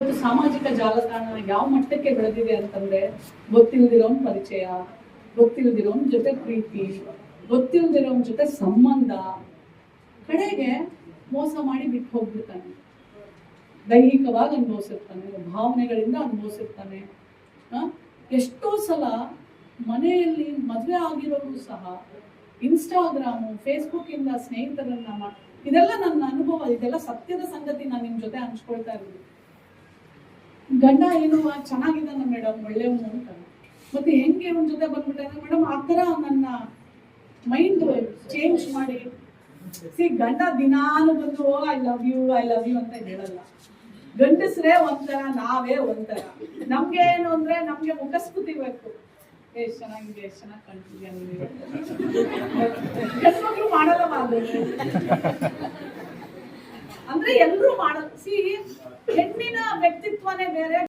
ಇವತ್ತು ಸಾಮಾಜಿಕ ಜಾಲತಾಣ ಯಾವ ಮಟ್ಟಕ್ಕೆ ಬೆಳೆದಿದೆ ಅಂತಂದ್ರೆ, ಗೊತ್ತಿಲ್ದಿರೋನ್ ಪರಿಚಯ, ಗೊತ್ತಿಲ್ದಿರೋನ್ ಜೊತೆ ಪ್ರೀತಿ ಗೊತ್ತಿಲ್ದಿರೋ ಜೊತೆ ಸಂಬಂಧ, ಕಡೆಗೆ ಮೋಸ ಮಾಡಿ ಬಿಟ್ಟು ಹೋಗ್ಬಿಡ್ತಾನೆ. ದೈಹಿಕವಾಗಿ ಅನುಭವಿಸಿರ್ತಾನೆ, ಭಾವನೆಗಳಿಂದ ಅನುಭವಿಸಿರ್ತಾನೆ? ಎಷ್ಟೋ ಸಲ ಮನೆಯಲ್ಲಿ ಮದುವೆ ಆಗಿರೋರು ಸಹ ಇನ್ಸ್ಟಾಗ್ರಾಮು ಫೇಸ್ಬುಕ್ ಇಂದ ಸ್ನೇಹಿತರನ್ನ ಇದೆಲ್ಲ ನನ್ನ ಅನುಭವ, ಇದೆಲ್ಲ ಸತ್ಯದ ಸಂಗತಿ ನಾನು ನಿಮ್ ಜೊತೆ ಹಂಚ್ಕೊಳ್ತಾ ಇರೋದು ಗಂಡ ಏನು ಚೆನ್ನಾಗಿದ್ದಾನ ಮೇಡಮ್ ಒಳ್ಳೆಯವನು ಅಂತ. ಮತ್ತೆ ಹೆಂಗೆ ಅವನ ಜೊತೆ ಬಂದ್ಬಿಟ್ಟಾನೆ ಮೇಡಮ್, ಆ ಥರ ನನ್ನ ಮೈಂಡ್ ಚೇಂಜ್ ಮಾಡಿ. ಸಿ ಗಂಡ ದಿನಾನು ಬಂದು I love you I love you ಅಂತ ಹೇಳಲ್ಲ. ಗಂಡಸ್ರೇ ಒಂಥರ, ನಾವೇ ಒಂಥರ. ನಮ್ಗೆ ಏನು ಅಂದ್ರೆ, ನಮ್ಗೆ ಮುಖಸ್ಕುತಿಬೇಕು ಎಷ್ಟು ಚೆನ್ನಾಗಿದೆ, ಎಷ್ಟು ಚೆನ್ನಾಗಿ ಕಾಣ್ತಿದ್ಯಾ ಹೆಣ್ಮಕ್ಳು ಮಾಡಲ್ಲ ಮಾಡ್ಬೇಕು ಅಂದ್ರೆ ಎಲ್ರು ಮಾಡ ಸಿ व्यक्तित्व बेरे